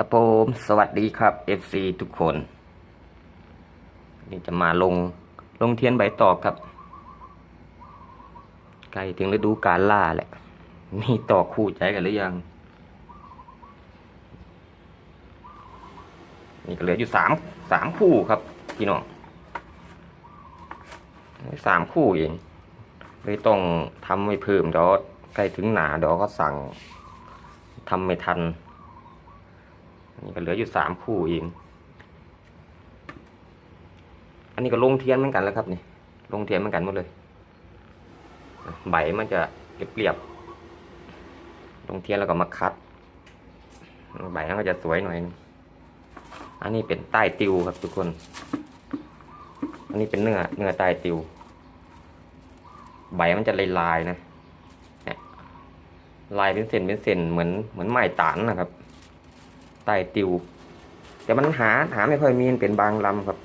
ครับผมสวัสดีครับ FC ทุกคน นี่จะมาลงลงเทียนใบตอกครับ ใกล้ถึงฤดูกาลล่าแหละ มีตอกคู่ใจกันหรือยัง นี่ก็เหลืออยู่สามสามคู่ครับพี่น้องสามคู่เองเลยต้องทำไม่เพิ่มเดี๋ยวใกล้ถึงหนาเดี๋ยวก็สั่งทำไม่ทัน นี่ก็เหลืออยู่สามคู่เอง อันนี้ก็ลงเทียนเหมือนกันแล้วครับนี่ ลงเทียนเหมือนกันหมดเลย ใบมันจะเรียบๆลงเทียนแล้วก็มาคัด ใบมันก็จะสวยหน่อย อันนี้เป็นใต้ติวครับทุกคน อันนี้เป็นเนื้อเนื้อใต้ติว ใบมันจะลายๆนะเนี่ยลายเป็นเส้นเป็นเส้นเหมือนเหมือนไม้ตานนะครับ ใต้ติว แต่มันหาหาไม่ค่อยมีเป็นบางลำครับ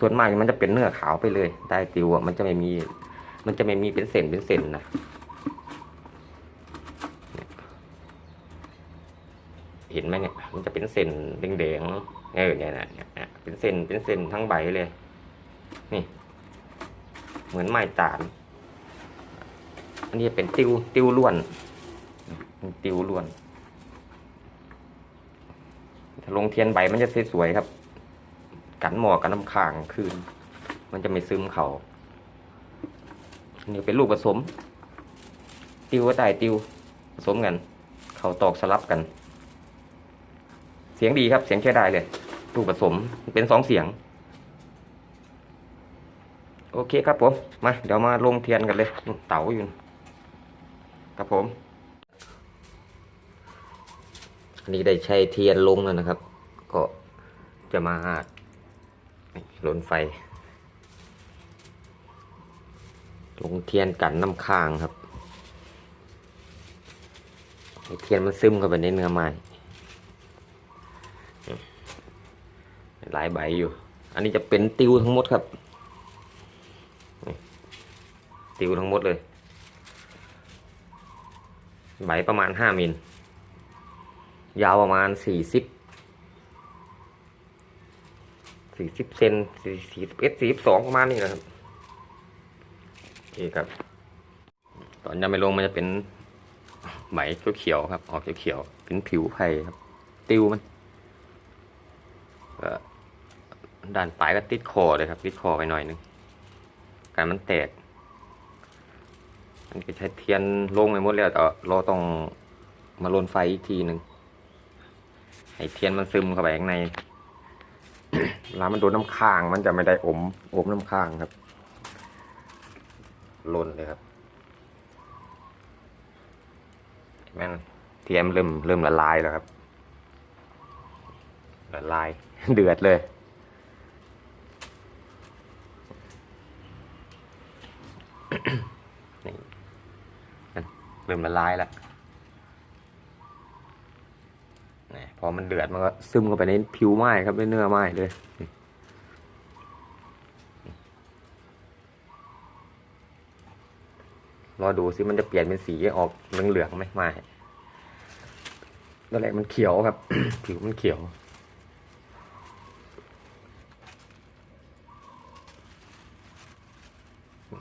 ส่วนมากมันจะเป็นเนื้อขาวไปเลยใต้ติวอะมันจะไม่มี มันจะไม่มีเป็นเส้นเป็นเส้นนะเห็นไหมเนี่ยมันจะเป็นเส้นแดงๆเออเนี่ยนะเนี่ยเนี่ยเป็นเส้นเป็นเส้นทั้งใบเลย นี่ เหมือนไม้ตานอันนี้เป็นติวติวล้วนติวล้วน ถ้าลงเทียนใบมันจะสวยๆครับ กันหมอกกันน้ำค้างคืน มันจะไม่ซึมเขาอันนี้เป็นลูกผสม ติวก็ตายติวผสมกัน เขาตอกสลับกัน เสียงดีครับ เสียงใช้ได้เลย ลูกผสมเป็นสองเสียง โอเคครับผม มา เดี๋ยวมาลงเทียนกันเลย เต๋าอยู่ ครับผม อันนี้ได้ใช้เทียนลงแล้วนะครับ ก็จะมาลนไฟ ลงเทียนกันน้ำค้างครับให้เทียนมันซึมเข้าไปในเนื้อไม้หลายใบอยู่ อันนี้จะเป็นติวทั้งหมดครับ ติวทั้งหมดเลย ใบประมาณห้ามิล ยาวประมาณสี่สิบสี่สิบเซนสี่สิบเอ็ดสี่สิบสองประมาณนี้นะครับโอเคครับ ตอนยังไม่ลงมันจะเป็นไหมเขียวครับ ออกเขียวเป็นผิวไผ่ครับ ติวมันก็ด้านปลายก็ติดคอเลยครับ ติดคอไปหน่อยนึงการมันแตกมันก็ใช้เทียนลงไปหมดแล้วแต่เราต้องมาลนไฟอีกทีหนึ่ง ให้เทียนมันซึมเข้าไปข้างในเวลามันโดนน้ำค้างมันจะไม่ได้อมอมน้ำค้างครับลนเลยครับเห็นไหมเทียมเริ่มเริ่มละลายแล้วครับ ละลายเดือดเลย เริ่มละลายแล้ว พอมันเดือดมันก็ซึมเข้าไปในผิวไม้ครับในเนื้อไม้เลยรอดูสิมันจะเปลี่ยนเป็นสีออกเหลืองๆไหมไม่ตอนแรกมันเขียวครับ ผิวมันเขียว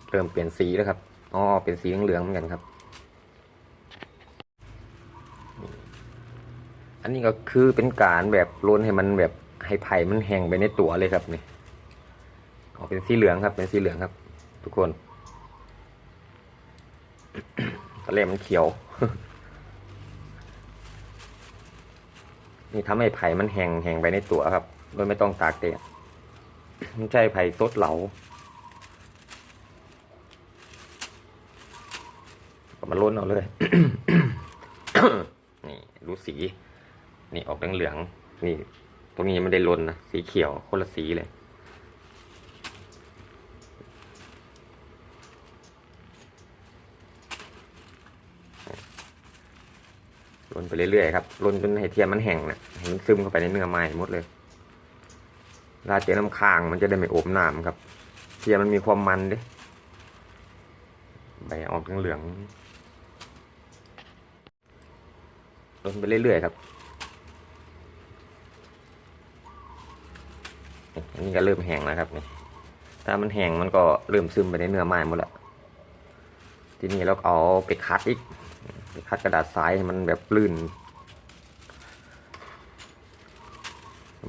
เริ่มเปลี่ยนสีแล้วครับ อ๋อ เป็นสีเหลืองเหมือนกันครับ อันนี้ก็คือเป็นการแบบโรนให้มันแบบให้ไผ่มันแห้งไปในตัวเลยครับนี่ออกเป็นสีเหลืองครับ เป็นสีเหลืองครับ ทุกคนตอนแรกมันเขียว นี่ทำให้ไผ่มันแห้งแห้งไปในตัวครับ โดยไม่ต้องตากแดดไม่ใช่ไผ่สดเหลาก็มาล้นเอาเลย นี่รู้สี นี่ออกเหลืองๆนี่ ตรงนี้ยังไม่ได้ลนนะ สีเขียวคนละสีเลย ลนไปเรื่อยๆครับ ลนจนให้เทียมมันแห้งนะให้มันซึมเข้าไปในเนื้อไม้หมดเลยเวลาเจอน้ำค้างมันจะได้ไม่อมน้ำครับ เทียมมันมีความมันดิใบออกเหลืองๆลนไปเรื่อยๆครับ อันนี้ก็เริ่มแห้งแล้วครับนี่ถ้ามันแห้งมันก็เริ่มซึมไปในเนื้อไม้หมดละทีนี้เราเอาไปคัดอีกไปคัดกระดาษทรายให้มันแบบลื่น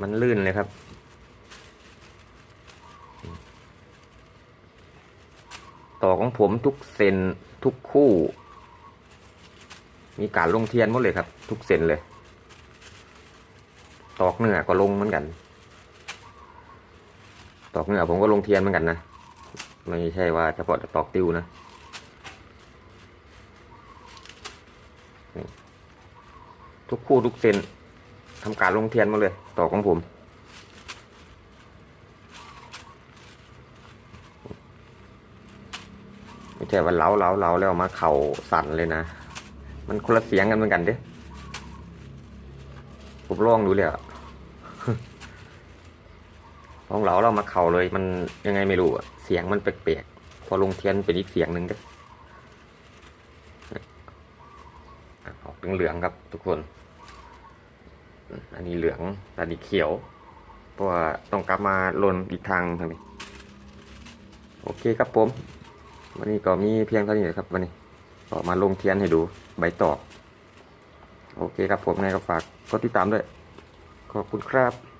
มันลื่นเลยครับต่อของผมทุกเซนทุกคู่ มีการลงเทียนหมดเลยครับ ทุกเซนเลย ตอกเนื้อก็ลงเหมือนกัน ตอกเนื้อผมก็ลงเทียนเหมือนกันนะ ไม่ใช่ว่าเฉพาะตอกติวนะทุกคู่ทุกเซนทำการลงเทียนมาเลย ตอกของผมไม่ใช่ว่าเล้าเล้าเล้าแล้วมาเข่าสั่นเลยนะ มันคนละเสียงกันเหมือนกันเด้ผมลองดูเลยอะ ลองเล้าเรามาเข่าเลยมันยังไงไม่รู้อะเสียงมันแปลกๆพอลงเทียนเป็นอีกเสียงหนึ่งเด้อออกเหลืองๆครับทุกคน อันนี้เหลืองอันนี้เขียว เพราะว่าต้องกลับมาลนอีกทางทางนี้โอเคครับผม วันนี้ก็มีเพียงเท่านี้ครับวันนี้ก็มาลงเทียนให้ดูใบตอกโอเคครับผมนายก็ฝากกดติดตามด้วย ขอบคุณครับ